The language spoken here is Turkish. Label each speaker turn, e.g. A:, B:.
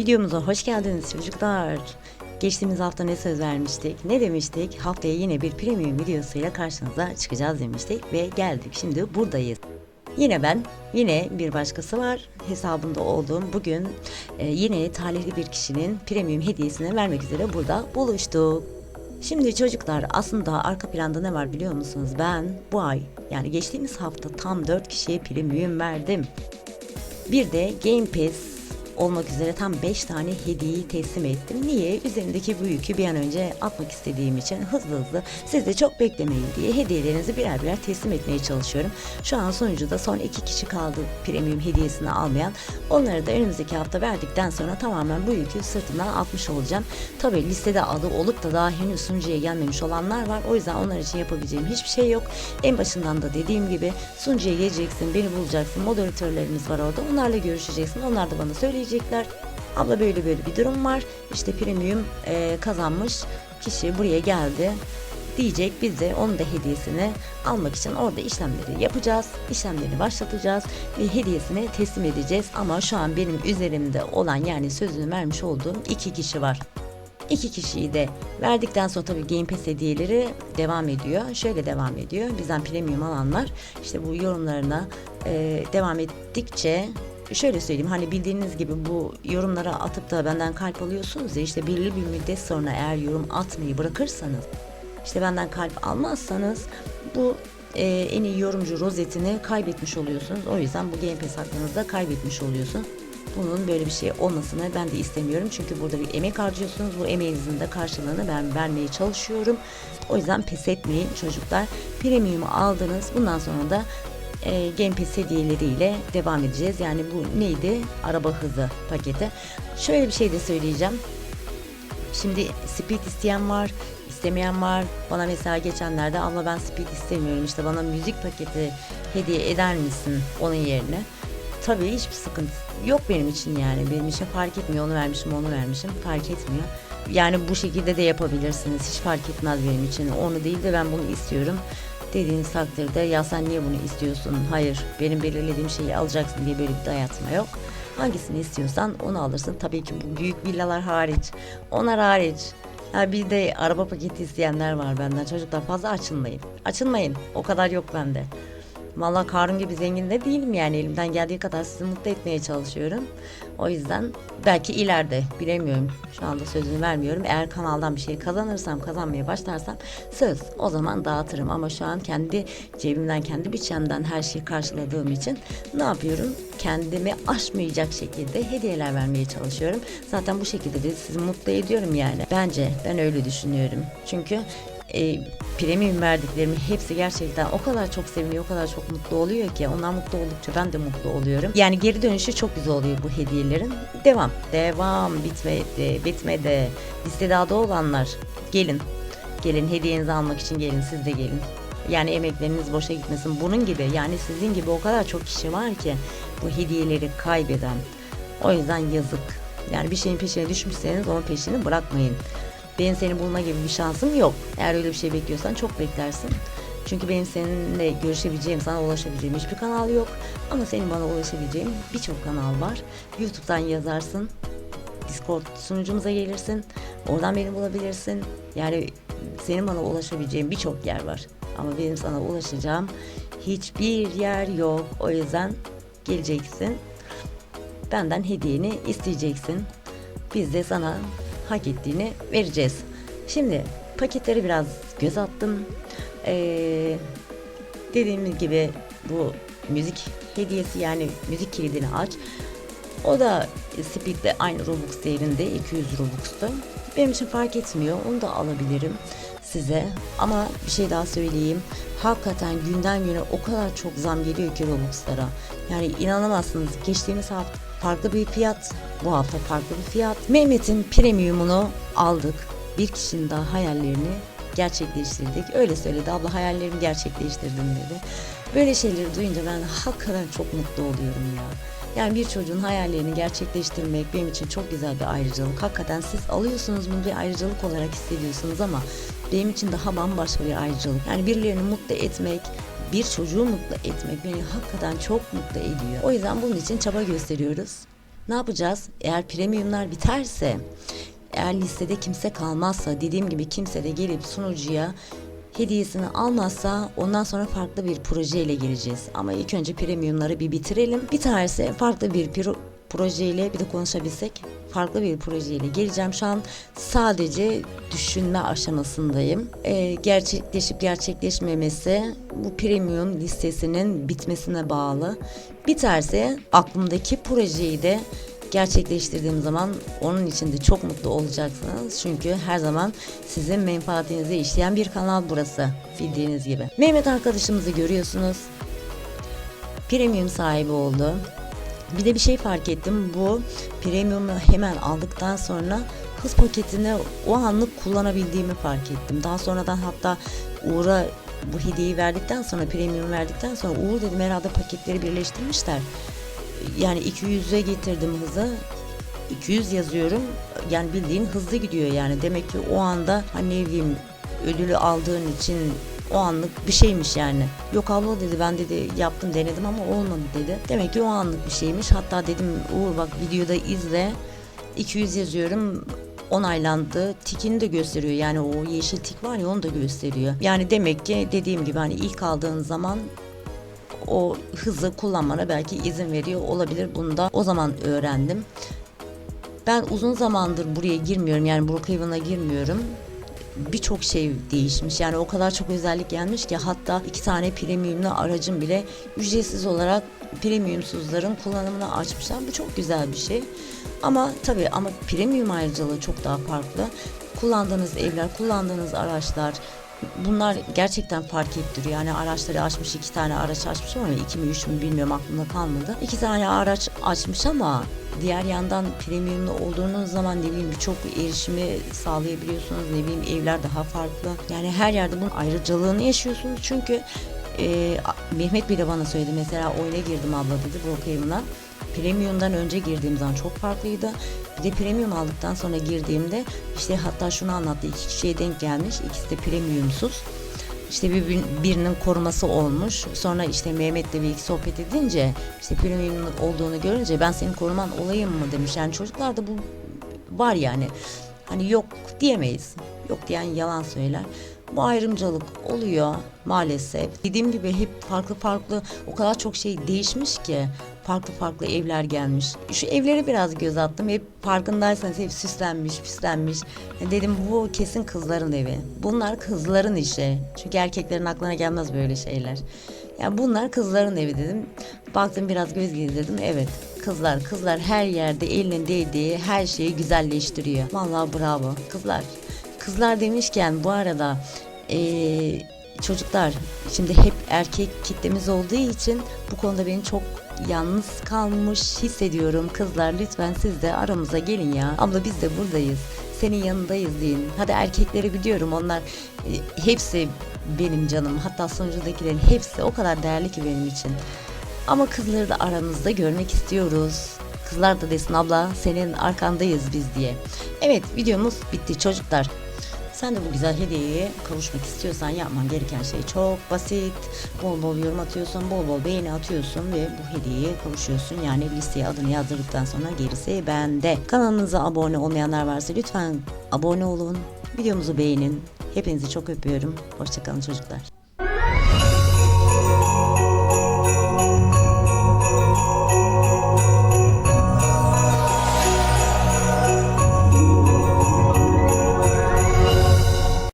A: Videomuza hoş geldiniz çocuklar. Geçtiğimiz hafta ne söz vermiştik? Ne demiştik? Haftaya yine bir premium videosuyla karşınıza çıkacağız demiştik ve geldik. Şimdi buradayız. Yine ben, yine bir başkası var. Hesabında olduğum bugün e, yine talihli bir kişinin premium hediyesini vermek üzere burada buluştuk. Şimdi çocuklar aslında arka planda ne var biliyor musunuz? Ben bu ay yani geçtiğimiz hafta tam 4 kişiye premium verdim. Bir de Game Pass olmak üzere tam 5 tane hediyeyi teslim ettim. Niye? Üzerindeki bu yükü bir an önce atmak istediğim için hızlı hızlı siz de çok beklemeyin diye hediyelerinizi birer birer teslim etmeye çalışıyorum. Şu an sonucuda son 2 kişi kaldı premium hediyesini almayan. Onları da önümüzdeki hafta verdikten sonra tamamen bu yükü sırtımdan atmış olacağım. Tabii listede adı olup da daha henüz sunucuya gelmemiş olanlar var. O yüzden onlar için yapabileceğim hiçbir şey yok. En başından da dediğim gibi sunucuya geleceksin, beni bulacaksın. Moderatörlerimiz var orada. Onlarla görüşeceksin. Onlar da bana söyleyecekler. Abla böyle böyle bir durum var. İşte premium e, kazanmış kişi buraya geldi diyecek. Biz de onun da hediyesini almak için orada işlemleri yapacağız. İşlemlerini başlatacağız ve hediyesini teslim edeceğiz. Ama şu an benim üzerimde olan yani sözünü vermiş olduğum iki kişi var. İki kişiyi de verdikten sonra tabii Game Pass hediyeleri devam ediyor. Şöyle devam ediyor. Bizden premium alanlar işte bu yorumlarına e, devam ettikçe şöyle söyleyeyim hani bildiğiniz gibi bu yorumlara atıp da benden kalp alıyorsunuz ya işte belirli bir müddet sonra eğer yorum atmayı bırakırsanız işte benden kalp almazsanız bu e, en iyi yorumcu rozetini kaybetmiş oluyorsunuz. O yüzden bu Game Pass hakkınızda kaybetmiş oluyorsun. Bunun böyle bir şey olmasını ben de istemiyorum. Çünkü burada bir emek harcıyorsunuz. Bu emeğinizin de karşılığını ben vermeye çalışıyorum. O yüzden pes etmeyin çocuklar. Premium'u aldınız. Bundan sonra da e, Game Pass hediyeleriyle devam edeceğiz. Yani bu neydi? Araba hızı paketi. Şöyle bir şey de söyleyeceğim. Şimdi speed isteyen var, istemeyen var. Bana mesela geçenlerde abla ben speed istemiyorum işte bana müzik paketi hediye eder misin onun yerine? Tabii hiçbir sıkıntı yok benim için yani. Benim için fark etmiyor. Onu vermişim, onu vermişim. Fark etmiyor. Yani bu şekilde de yapabilirsiniz. Hiç fark etmez benim için. Onu değil de ben bunu istiyorum. Dediğiniz takdirde ya sen niye bunu istiyorsun? Hayır benim belirlediğim şeyi alacaksın diye böyle bir dayatma yok. Hangisini istiyorsan onu alırsın. Tabii ki bu büyük villalar hariç. Onlar hariç. Ha bir de araba paketi isteyenler var benden. Çocuklar fazla açılmayın. Açılmayın. O kadar yok bende. Vallahi karım gibi zengin de değilim yani elimden geldiği kadar sizi mutlu etmeye çalışıyorum. O yüzden belki ileride bilemiyorum. Şu anda sözünü vermiyorum. Eğer kanaldan bir şey kazanırsam, kazanmaya başlarsam söz o zaman dağıtırım. Ama şu an kendi cebimden, kendi bütçemden her şeyi karşıladığım için ne yapıyorum? Kendimi aşmayacak şekilde hediyeler vermeye çalışıyorum. Zaten bu şekilde de sizi mutlu ediyorum yani. Bence ben öyle düşünüyorum. Çünkü e, premium verdiklerimin hepsi gerçekten o kadar çok seviniyor, o kadar çok mutlu oluyor ki onlar mutlu oldukça ben de mutlu oluyorum. Yani geri dönüşü çok güzel oluyor bu hediyelerin. Devam, devam, bitmedi, bitmedi. Listede adı olanlar gelin. Gelin hediyenizi almak için gelin, siz de gelin. Yani emekleriniz boşa gitmesin. Bunun gibi yani sizin gibi o kadar çok kişi var ki bu hediyeleri kaybeden. O yüzden yazık. Yani bir şeyin peşine düşmüşseniz onun peşini bırakmayın. Benim seni bulma gibi bir şansım yok. Eğer öyle bir şey bekliyorsan çok beklersin. Çünkü benim seninle görüşebileceğim, sana ulaşabileceğim hiçbir kanal yok. Ama senin bana ulaşabileceğin birçok kanal var. YouTube'dan yazarsın. Discord sunucumuza gelirsin. Oradan beni bulabilirsin. Yani senin bana ulaşabileceğin birçok yer var. Ama benim sana ulaşacağım hiçbir yer yok. O yüzden geleceksin. Benden hediyeni isteyeceksin. Biz de sana hak ettiğini vereceğiz. Şimdi paketleri biraz göz attım. Ee, dediğim gibi bu müzik hediyesi yani müzik kilidini aç. O da Speed'de aynı Robux değerinde 200 Robux'tu. Benim için fark etmiyor. Onu da alabilirim size. Ama bir şey daha söyleyeyim. Hakikaten günden güne o kadar çok zam geliyor ki Robux'lara. Yani inanamazsınız. Geçtiğimiz hafta farklı bir fiyat. Bu hafta farklı bir fiyat. Mehmet'in premiumunu aldık. Bir kişinin daha hayallerini gerçekleştirdik. Öyle söyledi. Abla hayallerimi gerçekleştirdim dedi. Böyle şeyleri duyunca ben hakikaten çok mutlu oluyorum ya. Yani bir çocuğun hayallerini gerçekleştirmek benim için çok güzel bir ayrıcalık. Hakikaten siz alıyorsunuz bunu bir ayrıcalık olarak hissediyorsunuz ama benim için daha bambaşka bir ayrıcalık. Yani birilerini mutlu etmek, bir çocuğu mutlu etmek beni hakikaten çok mutlu ediyor. O yüzden bunun için çaba gösteriyoruz. Ne yapacağız? Eğer premiumlar biterse, eğer listede kimse kalmazsa, dediğim gibi kimse de gelip sunucuya hediyesini almazsa ondan sonra farklı bir projeyle gireceğiz. Ama ilk önce premiumları bir bitirelim. Biterse farklı bir pro- projeyle bir de konuşabilsek farklı bir projeyle geleceğim. Şu an sadece düşünme aşamasındayım. Ee, gerçekleşip gerçekleşmemesi bu premium listesinin bitmesine bağlı. Biterse aklımdaki projeyi de gerçekleştirdiğim zaman onun için de çok mutlu olacaksınız. Çünkü her zaman sizin menfaatinize işleyen bir kanal burası. Bildiğiniz gibi. Mehmet arkadaşımızı görüyorsunuz. Premium sahibi oldu. Bir de bir şey fark ettim. Bu premium'u hemen aldıktan sonra hız paketini o anlık kullanabildiğimi fark ettim. Daha sonradan hatta Uğur'a bu hediyeyi verdikten sonra premium verdikten sonra Uğur dedim herhalde paketleri birleştirmişler. Yani 200'e getirdim hızı. 200 yazıyorum. Yani bildiğin hızlı gidiyor yani. Demek ki o anda hani ne bileyim ödülü aldığın için o anlık bir şeymiş yani. Yok abla dedi ben dedi yaptım denedim ama olmadı dedi. Demek ki o anlık bir şeymiş. Hatta dedim Uğur bak videoda izle. 200 yazıyorum onaylandı. Tikini de gösteriyor. Yani o yeşil tik var ya onu da gösteriyor. Yani demek ki dediğim gibi hani ilk aldığın zaman o hızı kullanmana belki izin veriyor olabilir. Bunu da o zaman öğrendim. Ben uzun zamandır buraya girmiyorum. Yani Brookhaven'a girmiyorum. Birçok şey değişmiş. Yani o kadar çok özellik gelmiş ki hatta iki tane premiumlu aracın bile ücretsiz olarak premiumsuzların kullanımını açmışlar. Bu çok güzel bir şey. Ama tabii ama premium ayrıcalığı çok daha farklı. Kullandığınız evler, kullandığınız araçlar, bunlar gerçekten fark ettiriyor. Yani araçları açmış iki tane araç açmış ama iki mi üç mü bilmiyorum aklımda kalmadı. İki tane araç açmış ama diğer yandan premiumlu olduğunuz zaman ne bileyim birçok erişimi sağlayabiliyorsunuz. Ne bileyim evler daha farklı. Yani her yerde bunun ayrıcalığını yaşıyorsunuz. Çünkü e, Mehmet bile bana söyledi mesela oyuna girdim abla dedi Brookhaven'a. Premium'dan önce girdiğim zaman çok farklıydı. Bir de premium aldıktan sonra girdiğimde işte hatta şunu anlattı. iki kişiye denk gelmiş. İkisi de premiumsuz. İşte bir, birinin koruması olmuş. Sonra işte Mehmet'le bir iki sohbet edince işte premium olduğunu görünce ben senin koruman olayım mı demiş. Yani çocuklarda bu var yani. Hani yok diyemeyiz. Yok diyen yalan söyler. Bu ayrımcılık oluyor maalesef. Dediğim gibi hep farklı farklı o kadar çok şey değişmiş ki farklı farklı evler gelmiş. Şu evlere biraz göz attım. Hep farkındaysanız hep süslenmiş, süslenmiş. Dedim bu kesin kızların evi. Bunlar kızların işi. Çünkü erkeklerin aklına gelmez böyle şeyler. Yani bunlar kızların evi dedim. Baktım biraz göz gezdirdim. Evet kızlar kızlar her yerde elinin değdiği her şeyi güzelleştiriyor. Vallahi bravo kızlar. Kızlar demişken bu arada eee, çocuklar şimdi hep erkek kitlemiz olduğu için bu konuda beni çok yalnız kalmış hissediyorum. Kızlar lütfen siz de aramıza gelin ya. Abla biz de buradayız. Senin yanındayız deyin. Hadi erkekleri biliyorum onlar e, hepsi benim canım. Hatta sonucudakilerin hepsi o kadar değerli ki benim için. Ama kızları da aramızda görmek istiyoruz. Kızlar da desin abla senin arkandayız biz diye. Evet videomuz bitti çocuklar. Sen de bu güzel hediyeye kavuşmak istiyorsan yapman gereken şey çok basit. Bol bol yorum atıyorsun, bol bol beğeni atıyorsun ve bu hediyeye kavuşuyorsun. Yani listeye adını yazdırdıktan sonra gerisi bende. Kanalımıza abone olmayanlar varsa lütfen abone olun. Videomuzu beğenin. Hepinizi çok öpüyorum. Hoşçakalın çocuklar.